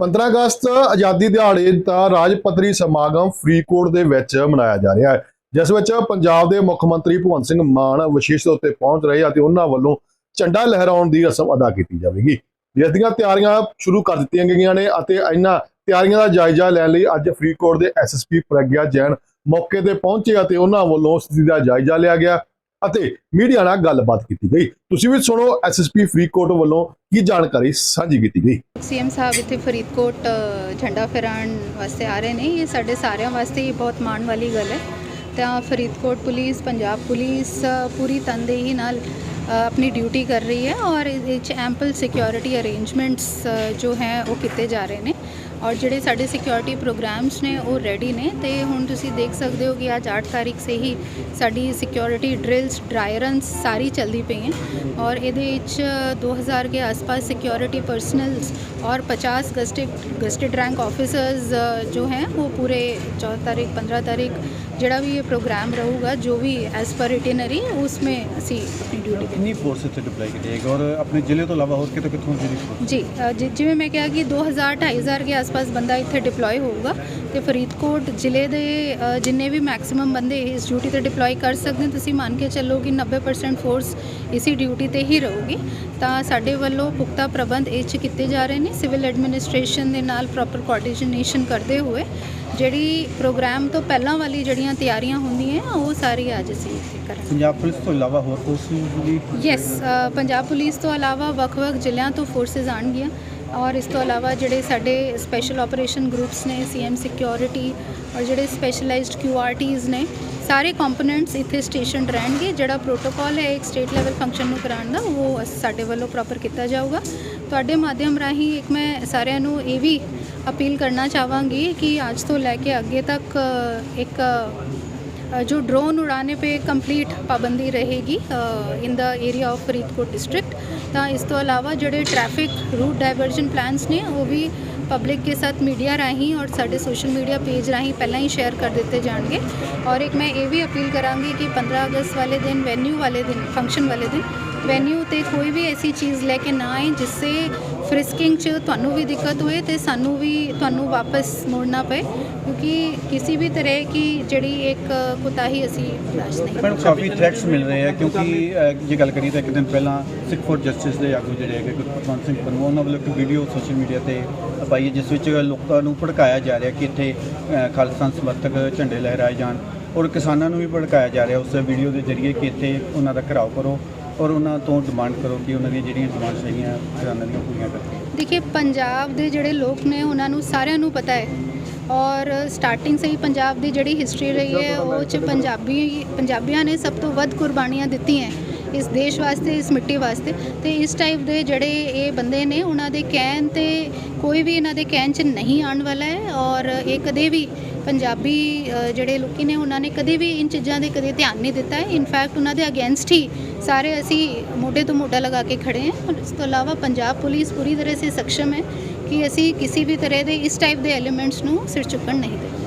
15 ਅਗਸਤ ਆਜ਼ਾਦੀ ਦਿਹਾੜੇ ਦਾ ਰਾਜ ਪੱਧਰੀ ਸਮਾਗਮ ਫਰੀਦਕੋਟ ਦੇ ਵਿੱਚ ਮਨਾਇਆ ਜਾ ਰਿਹਾ ਹੈ, ਜਿਸ ਵਿੱਚ ਪੰਜਾਬ ਦੇ ਮੁੱਖ ਮੰਤਰੀ ਭਗਵੰਤ ਸਿੰਘ ਮਾਨ ਵਿਸ਼ੇਸ਼ ਤੌਰ ਤੇ ਪਹੁੰਚ ਰਹੇ ਅਤੇ ਉਹਨਾਂ ਵੱਲੋਂ ਝੰਡਾ ਲਹਿਰਾਉਣ ਦੀ ਰਸਮ ਅਦਾ ਕੀਤੀ ਜਾਵੇਗੀ। ਜਿਸ ਦੀਆਂ ਤਿਆਰੀਆਂ ਸ਼ੁਰੂ ਕਰ ਦਿੱਤੀਆਂ ਗਈਆਂ ਨੇ ਅਤੇ ਇਹਨਾਂ ਤਿਆਰੀਆਂ ਦਾ ਜਾਇਜ਼ਾ ਲੈਣ ਲਈ ਅੱਜ ਫਰੀਦਕੋਟ ਦੇ ਐਸਐਸਪੀ ਪ੍ਰਗਿਆ ਜੈਨ ਮੌਕੇ ਤੇ ਪਹੁੰਚੇ ਅਤੇ ਉਹਨਾਂ ਵੱਲੋਂ ਸਥਿਤੀ ਦਾ ਜਾਇਜ਼ਾ ਲਿਆ ਗਿਆ। ਅਤੇ ਮੀਡੀਆ ਨਾਲ ਗੱਲਬਾਤ ਕੀਤੀ ਗਈ। ਤੁਸੀਂ ਵੀ ਸੁਣੋ ਐਸਐਸਪੀ ਫਰੀਦਕੋਟ ਵੱਲੋਂ ਕੀ ਜਾਣਕਾਰੀ ਸਾਂਝੀ ਕੀਤੀ ਗਈ? ਸੀਐਮ ਸਾਹਿਬ, ਇੱਥੇ ਫਰੀਦਕੋਟ ਝੰਡਾ ਫਹਿਰਾਉਣ ਵਾਸਤੇ ਆ ਰਹੇ ਨੇ। ਇਹ ਸਾਡੇ ਸਾਰਿਆਂ ਵਾਸਤੇ ਹੀ ਬਹੁਤ ਮਾਣ ਵਾਲੀ ਗੱਲ ਹੈ। ਤਾਂ ਫਰੀਦਕੋਟ ਪੁਲਿਸ, ਪੰਜਾਬ ਪੁਲਿਸ, ਪੂਰੀ ਤਨਦੇਹੀ ਨਾਲ ਆਪਣੀ ਡਿਊਟੀ ਕਰ ਰਹੀ ਹੈ ਔਰ ਇਹ 'ਚ ਐਂਪਲ ਸਿਕਿਉਰਿਟੀ ਅਰੇਂਜਮੈਂਟਸ ਜੋ ਹੈ ਉਹ ਕੀਤੇ ਜਾ ਰਹੇ ਨੇ। ਔਰ ਜਿਹੜੇ ਸਾਡੇ ਸਿਕਿਉਰਿਟੀ ਪ੍ਰੋਗਰਾਮਸ ਨੇ ਉਹ ਰੈਡੀ ਨੇ ਤੇ ਹੁਣ ਤੁਸੀਂ ਦੇਖ ਸਕਦੇ ਹੋ ਕਿ ਅੱਜ 8 ਤਾਰੀਖ ਸੇ ਹੀ ਸਾਡੀ ਸਿਕਿਉਰਿਟੀ ਡ੍ਰਿਲਸ ਡਰਾਇਰਨਸ ਸਾਰੀ ਚੱਲਦੀ ਪਈ ਹੈ। ਔਰ ਇਹਦੇ ਵਿੱਚ 2000 ਦੇ ਆਸ-ਪਾਸ ਸਿਕਿਉਰਿਟੀ ਪਰਸਨਲਸ ਔਰ 50 ਗਸਟਿਡ ਗਸਟਿਡ ਰੈਂਕ ਆਫੀਸਰਸ ਜੋ ਹੈ ਉਹ ਪੂਰੇ 14 ਤਾਰੀਖ 15 ਤਾਰੀਖ ਜਿਹੜਾ ਵੀ ਇਹ ਪ੍ਰੋਗਰਾਮ ਰਹੂਗਾ ਜੋ ਵੀ ਐਸ ਪਰ ਇਟਿਨਰੀ ਉਸਮੇ ਅਸੀਂ ਆਪਣੀ ਡਿਊਟੀ ਕਿੰਨੀ ਫੋਰਸ ਇੱਥੇ ਡਿਪਲਾਈ ਕੀਤੀ ਜਾਏਗੀ ਔਰ ਆਪਣੇ ਜ਼ਿਲ੍ਹੇ ਤੋਂ ਇਲਾਵਾ ਹੋਰ ਕਿਤੇ ਕਿੱਥੋਂ ਜੀ ਜੀ ਜਿਵੇਂ ਮੈਂ ਕਿਹਾ ਕਿ 2000 2500 ਦੇ ਆਸ ਆਸ-ਪਾਸ ਬੰਦਾ ਇੱਥੇ ਡਿਪਲੋਏ ਹੋਊਗਾ ਤੇ ਫਰੀਦਕੋਟ ਜ਼ਿਲ੍ਹੇ ਦੇ ਜਿੰਨੇ ਵੀ ਮੈਕਸਿਮਮ ਬੰਦੇ ਇਸ ਡਿਊਟੀ ਤੇ ਡਿਪਲੋਏ ਕਰ ਸਕਦੇ ਤੁਸੀਂ ਮੰਨ ਕੇ ਚੱਲੋ ਕਿ 90% ਫੋਰਸ ਇਸੀ ਡਿਊਟੀ ਤੇ ਹੀ ਰਹੂਗੀ। ਤਾਂ ਸਾਡੇ ਵੱਲੋਂ ਪੁਖਤਾ ਪ੍ਰਬੰਧ ਇਹ 'ਚ ਕੀਤੇ ਜਾ ਰਹੇ ਨੇ ਸਿਵਲ ਐਡਮਿਨਿਸਟ੍ਰੇਸ਼ਨ ਦੇ ਨਾਲ ਪ੍ਰੋਪਰ ਕੋਆਰਡੀਨੇਸ਼ਨ ਕਰਦੇ ਹੋਏ ਜਿਹੜੀ ਪ੍ਰੋਗਰਾਮ ਤੋਂ ਪਹਿਲਾਂ ਵਾਲੀ ਜਿਹੜੀਆਂ ਤਿਆਰੀਆਂ ਹੁੰਦੀਆਂ ਉਹ ਸਾਰੀ ਅੱਜ ਅਸੀਂ ਇੱਥੇ ਕਰਾਂਗੇ। ਪੰਜਾਬ ਪੁਲਿਸ ਤੋਂ ਇਲਾਵਾ ਹੋਰ ਫੋਰਸ ਦੀ ਯੈਸ ਪੰਜਾਬ ਪੁਲਿਸ ਤੋਂ ਇਲਾਵਾ ਵੱਖ-ਵੱਖ ਜ਼ਿਲ੍ਹਿਆਂ ਤੋਂ ਫੋਰਸਸ ਆਉਣਗੀਆਂ। ਔਰ ਇਸ ਤੋਂ ਇਲਾਵਾ ਜਿਹੜੇ ਸਾਡੇ ਸਪੈਸ਼ਲ ਆਪਰੇਸ਼ਨ ਗਰੁੱਪਸ ਨੇ ਸੀਐਮ ਸਿਕਿਉਰਿਟੀ ਔਰ ਜਿਹੜੇ ਸਪੈਸ਼ਲਾਈਜ਼ਡ ਕਿਊਆਰਟੀਜ਼ ਨੇ ਸਾਰੇ ਕੰਪੋਨੈਂਟਸ ਇੱਥੇ ਸਟੇਸ਼ਨਡ ਰਹਿਣਗੇ ਜਿਹੜਾ ਪ੍ਰੋਟੋਕਾਲ ਹੈ ਇੱਕ ਸਟੇਟ ਲੈਵਲ ਫੰਕਸ਼ਨ ਨੂੰ ਕਰਾਉਣ ਦਾ ਉਹ ਅਸ- ਸਾਡੇ ਵੱਲੋਂ ਪ੍ਰੋਪਰ ਕੀਤਾ ਜਾਊਗਾ ਤੁਹਾਡੇ ਮਾਧਿਅਮ ਰਾਹੀਂ ਇੱਕ ਮੈਂ ਸਾਰਿਆਂ ਨੂੰ ਇਹ ਵੀ ਅਪੀਲ ਕਰਨਾ ਚਾਹਾਂਗੀ ਕਿ ਅੱਜ ਤੋਂ ਲੈ ਕੇ ਅੱਗੇ ਤੱਕ ਅ, ਇੱਕ ਅ, जो ड्रोन उड़ाने पे कंप्लीट पाबंदी रहेगी in the area of Faridkot district ਤਾਂ ਇਸ ਤੋਂ ਇਲਾਵਾ ਜਿਹੜੇ ਟ੍ਰੈਫਿਕ ਰੂਟ ਡਾਇਵਰਜਨ ਪਲਾਨਸ ਨੇ ਉਹ ਵੀ ਪਬਲਿਕ ਕੇ ਸਾਥ ਮੀਡੀਆ ਰਾਹੀਂ ਔਰ ਸਾਡੇ ਸੋਸ਼ਲ ਮੀਡੀਆ ਪੇਜ ਰਾਹੀਂ ਪਹਿਲਾਂ ਹੀ ਸ਼ੇਅਰ ਕਰ ਦਿੱਤੇ ਜਾਣਗੇ ਔਰ ਇੱਕ ਮੈਂ ਇਹ ਵੀ ਅਪੀਲ ਕਰਾਂਗੀ ਕਿ 15 ਅਗਸਤ ਵਾਲੇ ਦਿਨ ਵੈਨਿਊ ਵਾਲੇ ਦਿਨ ਫੰਕਸ਼ਨ ਵਾਲੇ ਦਿਨ ਵੈਨਿਊ ਤੇ ਕੋਈ ਵੀ ਐਸੀ ਚੀਜ਼ ਲੈ ਕੇ ਨਾ ਆਏ ਜਿਸ ਸੇ ਫ੍ਰਿਸਕਿੰਗ 'ਚ ਤੁਹਾਨੂੰ ਵੀ ਦਿੱਕਤ ਹੋਏ ਤੇ ਸਾਨੂੰ ਵੀ ਤੁਹਾਨੂੰ ਵਾਪਸ ਮੋੜਨਾ ਪਏ ਕਿਉਂਕਿ ਕਿਸੇ ਵੀ ਤਰ੍ਹਾਂ ਕੀ ਜਿਹੜੀ ਇੱਕ ਕੁਤਾਹੀ ਅਸੀਂ ਬਰਦਾਸ਼ਤ ਨਹੀਂ ਮੈਨੂੰ ਕਾਫੀ ਥ੍ਰੈਟਸ ਮਿਲ ਰਹੇ ਆ ਕਿਉਂਕਿ ਅਹ, ਜੇ ਗੱਲ ਕਰੀਏ ਤਾਂ ਇੱਕ ਦਿਨ ਪਹਿਲਾਂ ਸਿੱਖ ਫੋਰ ਜਸਟਿਸ ਦੇ ਆਗੂ ਜਿਹੜੇ ਹੈਗੇ ਗੁਰਪ੍ਰੀਤ ਸਿੰਘ ਪੰਨੂ ਉਹਨਾਂ ਵੱਲੋਂ ਇੱਕ ਵੀਡੀਓ ਸੋਸ਼ਲ ਮੀਡੀਆ ਤੇ ਪਾਈ ਹੈ, ਜਿਸ ਵਿੱਚ ਲੋਕਾਂ ਨੂੰ ਭੜਕਾਇਆ ਜਾ ਰਿਹਾ ਕਿ ਇੱਥੇ ਅਹ, ਖਾਲਿਸਤਾਨ ਸਮਰਥਕ ਝੰਡੇ ਲਹਿਰਾਏ ਜਾਣ ਔਰ ਕਿਸਾਨਾਂ ਨੂੰ ਵੀ ਭੜਕਾਇਆ ਜਾ ਰਿਹਾ ਉਸ ਵੀਡੀਓ ਦੇ ਜ਼ਰੀਏ ਕਿ ਇੱਥੇ ਉਹਨਾਂ ਦਾ ਘਿਰਾਓ ਕਰੋ। ਔਰ ਉਹਨਾਂ ਤੋਂ ਡਿਮਾਂਡ ਕਰੋ ਕਿ ਉਹਨਾਂ ਦੀਆਂ ਜਿਹੜੀਆਂ ਡਿਮਾਂਡਸ ਹੈਗੀਆਂ ਕਿਸਾਨਾਂ ਦੀਆਂ ਪੂਰੀਆਂ ਕਰੋ ਦੇਖिए ਪੰਜਾਬ ਦੇ ਜਿਹੜੇ ਲੋਕ ਨੇ ਉਹਨਾਂ ਨੂੰ ਸਾਰਿਆਂ ਨੂੰ ਪਤਾ ਹੈ। ਔਰ ਸਟਾਰਟਿੰਗ ਸੇ ਹੀ ਪੰਜਾਬ ਦੀ ਜਿਹੜੀ ਹਿਸਟਰੀ ਰਹੀ ਹੈ ਉਹ ਚ ਪੰਜਾਬੀ ਪੰਜਾਬੀਆਂ ਨੇ ਸਭ ਤੋਂ ਵੱਧ ਕੁਰਬਾਨੀਆਂ ਦਿੱਤੀਆਂ ਇਸ ਦੇਸ਼ ਵਾਸਤੇ, ਇਸ ਮਿੱਟੀ ਵਾਸਤੇ। ਤੇ ਇਸ ਟਾਈਪ ਦੇ ਜਿਹੜੇ ਇਹ ਬੰਦੇ ਨੇ, ਉਹਨਾਂ ਦੇ ਕਹਿਣ ਤੇ ਕੋਈ ਵੀ ਇਹਨਾਂ ਦੇ ਕਹਿਣ ਚ ਨਹੀਂ ਆਉਣ ਵਾਲਾ ਹੈ। ਔਰ ਇਹ ਕਦੇ ਵੀ ਪੰਜਾਬੀ ਜਿਹੜੇ ਲੋਕੀ ਨੇ, ਉਹਨਾਂ ਨੇ ਕਦੇ ਵੀ ਇਨ ਚੀਜ਼ਾਂ ਦੇ ਕਦੇ ਧਿਆਨ ਨਹੀਂ ਦਿੱਤਾ ਹੈ। ਇਨਫੈਕਟ ਉਹਨਾਂ ਦੇ ਅਗੇਂਸਟ ਹੀ ਸਾਰੇ ਅਸੀਂ ਮੋਢੇ ਤੋਂ ਮੋਢਾ ਲਗਾ ਕੇ ਖੜੇ ਹਾਂ। ਇਸ ਤੋਂ ਇਲਾਵਾ ਪੰਜਾਬ ਪੁਲਿਸ ਪੂਰੀ ਤਰ੍ਹਾਂ ਸੇ ਸક્ષਮ ਹੈ ਕਿ ਅਸੀਂ ਕਿਸੇ ਵੀ ਤਰ੍ਹਾਂ ਦੇ ਇਸ ਟਾਈਪ ਦੇ ਐਲੀਮੈਂਟਸ ਨੂੰ ਸਿਰ ਚੁੱਕਣ ਨਹੀਂ ਦੇ